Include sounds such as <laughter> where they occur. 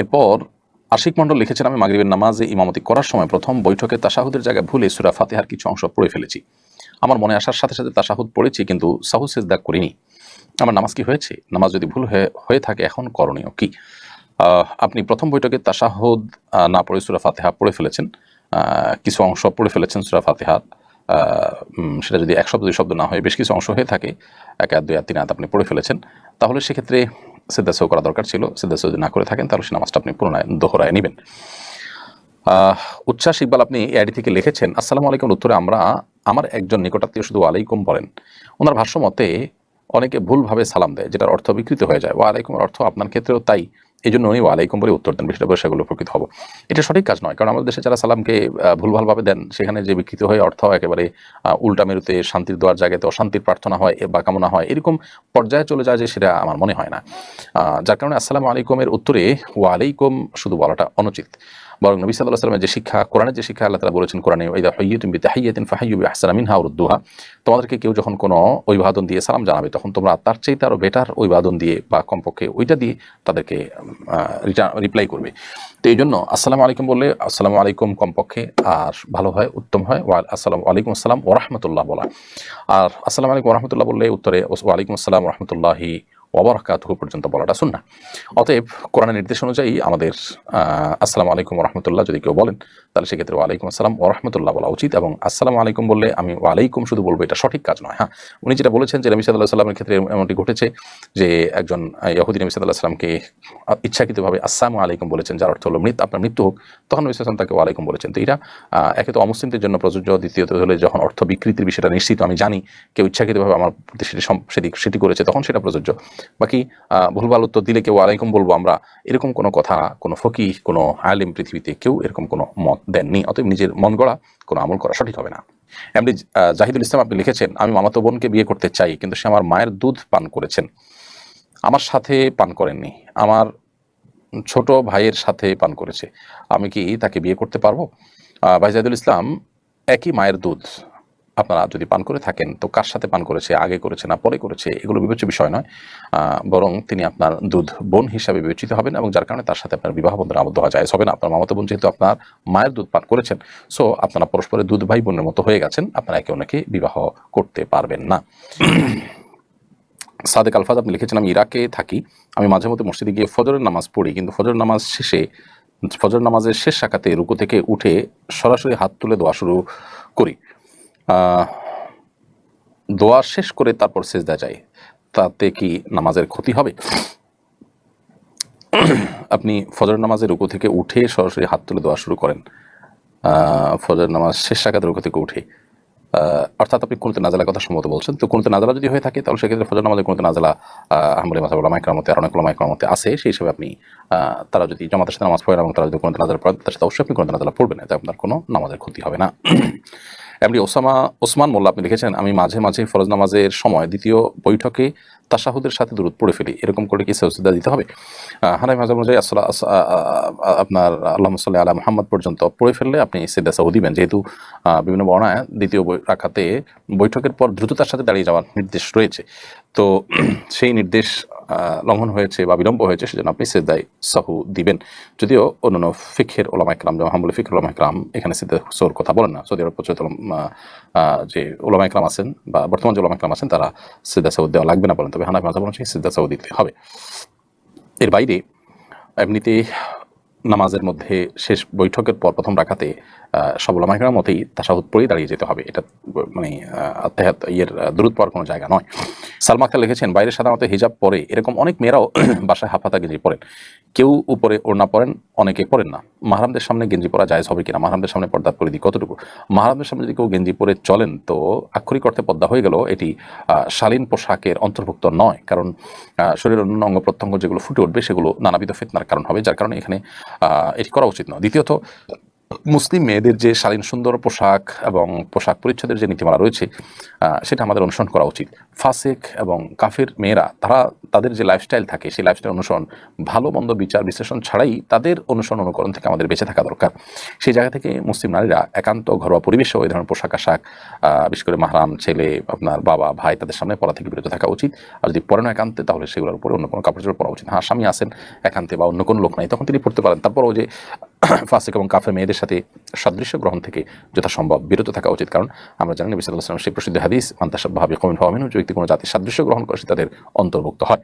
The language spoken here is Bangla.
এরপর আশিক মণ্ডল লিখেছেন আমি মাগরিবের নামাজে ইমামতি করার সময় প্রথম বৈঠকে তাশাহুদের জায়গায় ভুলে সুরা ফাতেহার কিছু অংশ পড়ে ফেলেছি। আমার মনে আসার সাথে সাথে তাশাহুদ পড়েছি কিন্তু সাহু সেজদা করিনি। আমার নামাজ কি হয়েছে? নামাজ যদি ভুল হয়ে থাকে এখন করণীয় কি? আপনি প্রথম বৈঠকে তাশাহুদ আহ, না পড়ে সুরা ফাতিহা পড়ে ফেলেছেন। কিছু অংশ পড়ে ফেলেছেন সুরা ফাতিহার সেটা যদি এক শব্দ দুই শব্দ না হয় বেশ কিছু অংশ হয়ে থাকে এক আধ দুই আধ তিন আধ আপনি পড়ে ফেলেছেন। তাহলে সেক্ষেত্রে সিদ্ধাসহ করা দরকার ছিল সিদ্ধাসহ যদি না করে থাকেন, তাহলে সে নামাজটা আপনি পুনরায় দোহরায় নেবেন। উচ্ছ্বাস ইকবাল আপনি এআইডি থেকে লিখেছেন, আসসালামু আলাইকুম উত্তরে আমরা আমার একজন নিকটাত্মীয় শুধু আলাইকুম বলেন। ওনার ভাষ্য মতে, অনেকে ভুলভাবে সালাম দেয়, যেটার অর্থ বিকৃত হয়ে যায়। ওয়া আলাইকুমের অর্থ আপনার ক্ষেত্রেও তাই। এই জন্য উনি ওয়ালাইকুম বলে উত্তর দেন, বিষয়টা সেগুলো উপকৃত হব। এটা সঠিক কাজ নয়, কারণ আমাদের দেশে যারা সালামকে ভুলভালভাবে দেন, সেখানে যে বিকৃত হয়ে অর্থ একেবারে উল্টা মেরুতে শান্তির দেওয়ার জায়গাতে অশান্তির প্রার্থনা হয় বা কামনা হয়, এরকম পর্যায়ে চলে যায় যে সেটা আমার মনে হয় না। যার কারণে আসসালামু আলাইকুমের উত্তরে ওয়ালাইকুম শুধু বলাটা অনুচিত। বরং নবী সাল্লাহ যে শিক্ষা, কোরআনের যে শিক্ষা আল্লাহ তালা বলেছেন কোরআনে ওইদা হইয়ুতুম বিতাহিয়াতিন ফাহাইয়ুবি আহসানা মিনহা উরুদ্দুহা তোমাদেরকে কেউ যখন কোনো অভিবাদন দিয়ে সালাম জানাবে, তখন তোমরা তার চাইতে আরও বেটার অভিবাদন দিয়ে বা কমপক্ষে ওইটা দিয়ে তাদেরকে রিপ্লাই করবে। তো এই জন্য আসসালামু আলাইকুম বললে, আসসালামু আলাইকুম কমপক্ষে। আর ভালো হয়, উত্তম হয়, ওয়া, আসসালামু আলাইকুম আসসালাম ওরহমতুল্লাহ বলা। আর আসসালামু আলাইকুম রহমতুল্লাহ বললে উত্তরে ওয়ালাইকুম আসসালাম রহমতুল্লাহি ওবরাকাতুহু পর্যন্ত বলাটা শুন না অতএব কোরআনের নির্দেশ অনুযায়ী আমাদের আসসালামু আলাইকুম রহমতুল্লাহ যদি কেউ বলেন, তাহলে সেক্ষেত্রে ওয়ালাইকুম আসসালাম রহমতুল্লাহ বলা উচিত এবং আসসালামু আলাইকুম বললে আমি ওয়ালাইকুম শুধু বলব, এটা সঠিক কাজ নয় হ্যাঁ। উনি যেটা বলেছেন যে নবী সাল্লাহ সাল্লামের ক্ষেত্রে এমনটি ঘটেছে যে একজন ইহুদি নবী সাল্লাহ সাল্লামকে ইচ্ছাকৃতভাবে আসসালামু আলাইকুম বলেছেন, যার অর্থ হলো মৃত, আপনার মৃত্যু হোক, তখন নবী তাকে ওয়ালাইকুম বলেছেন। তো এটা একে তো অমুসলিমদের জন্য প্রযোজ্য, দ্বিতীয়ত হলে যখন অর্থ বিকৃতির বিষয়টা নিশ্চিত, আমি জানি, কেউ ইচ্ছাকৃতভাবে আমার প্রতি সেটি সেটি করেছে, তখন সেটা প্রযোজ্য। বাকি ভুলভাল উত্তর দিলে কেউ আলাইকুম বলব আমরা। এরকম কোনো কথা, কোনো ফকি কোনো আলিম পৃথিবীতে কেউ এরকম কোনো মত দেননি। অতএব নিজের মন গড়া, কোনো আমল করা সঠিক হবে না। এমনি জাহিদুল ইসলাম আপনি লিখেছেন, আমি মামাতো বোনকে বিয়ে করতে চাই, কিন্তু সে আমার মায়ের দুধ পান করেছেন। আমার সাথে পান করেননি। আমার ছোট ভাইয়ের সাথে পান করেছে। আমি কি তাকে বিয়ে করতে পারব? ভাই জাহিদুল ইসলাম, একই মায়ের দুধ। আপনারা যদি পান করে থাকেন, তো কার সাথে পান করেছে, আগে করেছে না পরে করেছে, এগুলো বিবেচ্য বিষয় নয়। বরং তিনি আপনার দুধ বোন হিসাবে বিবেচিত হবেন এবং যার কারণে তার সাথে আপনার বিবাহ বন্ধন আবদ্ধ হওয়া যায় হবে না। আপনার মামাতো বোন যেহেতু আপনার মায়ের দুধ পান করেছেন, সো আপনারা পরস্পরের দুধ ভাই বোনের মতো হয়ে গেছেন, আপনারা একে অনেকে বিবাহ করতে পারবেন না। সাদেক আলফাজ, আপনি লিখেছেন, আমি ইরাকে থাকি, আমি মাঝে মধ্যে মসজিদে গিয়ে ফজরের নামাজ পড়ি, কিন্তু ফজর নামাজ শেষে ফজর নামাজের শেষ শাখাতে রুকু থেকে উঠে সরাসরি হাত তুলে দোয়া শুরু করি। দোয়া শেষ করে তারপর সেজদা যায় তাতে কি নামাজের ক্ষতি হবে? <clears throat> আপনি ফজর নামাজের রুকু থেকে উঠে সরাসরি হাত তুলে দোয়া শুরু করেন। ফজর নামাজ শেষ শাখাতে রুকু থেকে উঠে। অর্থাৎ আপনি কোনতে নাজালার কথা সম্ভবত বলছেন। তো কোনতে নাজালা যদি হয়ে থাকে, তাহলে সেক্ষেত্রে ফজর নামাজের কোনতে নাজালা আহমদ মাসাবুল্লাহ মতে আর অনেক মাইক্রামতে আছে। সেই হিসেবে আপনি তারা যদি জামাতের সাথে নামাজ পড়েন এবং তারা যদি কোনতে নাজালা পড়েন তার সাথে অবশ্যই আপনি কোনতে নাজালা পড়বেন এতে আপনার কোনো নামাজের ক্ষতি হবে না। <clears throat> এমনি ওসামা, ওসমান মোল্লা, আপনি দেখেছেন, আমি মাঝে মাঝে ফরজ নামাজের সময় দ্বিতীয় বৈঠকে তাসাহুদের সাথে দূরত পড়ে ফেলি। এরকম করে কি সৌসিদা দিতে হবে? হানাই মাঝে অনুযায়ী আসলা আপনার আল্লাহ সাল্লাহ আলা মোহাম্মদ পর্যন্ত পড়ে ফেললে আপনি সিদ্ধা সাহু দিবেন যেহেতু বিভিন্ন বর্ণায় দ্বিতীয় রাখাতে বৈঠকের পর দ্রুততার সাথে দাঁড়িয়ে যাওয়ার নির্দেশ রয়েছে। তো <clears throat> সেই নির্দেশ লঙ্ঘন হয়েছে বা বিলম্ব হয়েছে সেজন্য আপনি সিদ্ধায় সাহু দিবেন। যদিও অন্যান্য ফিখের ওলামা ইকরাম যেমন হামবুল ফিখের ওলামা ইকরাম এখানে সিদ্ধা সৌর কথা বলেন না। সৌদি আরব প্রচলিত যে ওলামা ইকরাম আছেন বা বর্তমান যে ওলামা ইকরাম আছেন, তারা সিদ্ধা সাউদ দেওয়া লাগবে না বলেন। তবে হানাফি মাঝাব অনুযায়ী সিদ্ধা সাউদ দিতে হবে। এর বাইরে এমনিতে নামাজের মধ্যে শেষ বৈঠকের পর প্রথম রাখাতে সব ওলামাইকরার মতেই তাসাহুদ পরেই দাঁড়িয়ে যেতে হবে। এটা মানে আত্মাহাত, ইয়ের দূরত পাওয়ার কোনো জায়গা নয়। সালমা আক্তার লিখেছেন, বাইরে সাধারণত হিজাব পরে এরকম অনেক মেয়েরাও <clears throat> বাসায় হাফাতা গেঞ্জি পরেন। কেউ উপরে ওড়না পরেন, অনেকে পরেন না। মাহারামদের সামনে গেঞ্জি পরা জায়জ হবে কিনা? মাহারামদের সামনে পর্দার পরিধি কতটুকু? মাহারামদের সামনে যদি কেউ গেঞ্জি পরে চলেন, তো আক্ষরিক অর্থে পদ্মা হয়ে গেল এটি শালীন পোশাকের অন্তর্ভুক্ত নয়। কারণ শরীরের অন্য অঙ্গ প্রত্যঙ্গ যেগুলো ফুটে উঠবে, সেগুলো নানাবিধ ফিতনার কারণ হবে, যার কারণে এখানে এটি করা উচিত নয়। দ্বিতীয়ত মুসলিম মেয়েদের যে শালীন সুন্দর পোশাক এবং পোশাক পরিচ্ছদের যে নীতিমালা রয়েছে সেটা আমাদের অনুসরণ করা উচিত। ফাসেক এবং কাফের মেয়েরা, তারা তাদের যে লাইফস্টাইল থাকে, সেই লাইফস্টাইল অনুসরণ, ভালো মন্দ বিচার বিশ্লেষণ ছাড়াই তাদের অনুসরণ অনুকরণ থেকে আমাদের বেঁচে থাকা দরকার। সেই জায়গা থেকে মুসলিম নারীরা একান্ত ঘরোয়া পরিবেশেও এই ধরনের পোশাক আশাক বিশেষ করে মাহরাম ছেলে, আপনার বাবা, ভাই, তাদের সামনে পড়া থেকে বিরত থাকা উচিত। আর যদি পড়ে না একান্তে, তাহলে সেগুলোর উপরে অন্য কোনো কাপড় চোপড় পরা উচিত হ্যাঁ স্বামী আসেন একান্তে বা অন্য কোনো লোক নাই, তখন তিনি পড়তে পারেন। তারপরও যে <coughs> ফাসিক এবং কাফের মেয়েদের সাথে সাদৃশ্য গ্রহণ থেকে যথাসম্ভব বিরত থাকা উচিত। কারণ আমরা জানি নবী সাল্লাহ সেই প্রসিদ্ধ হাদিস মান্তাসাব ভাবি কমিন হওয়া যে ব্যক্তি কোনো জাতির সাদৃশ্য গ্রহণ করে সে তাদের অন্তর্ভুক্ত হয়।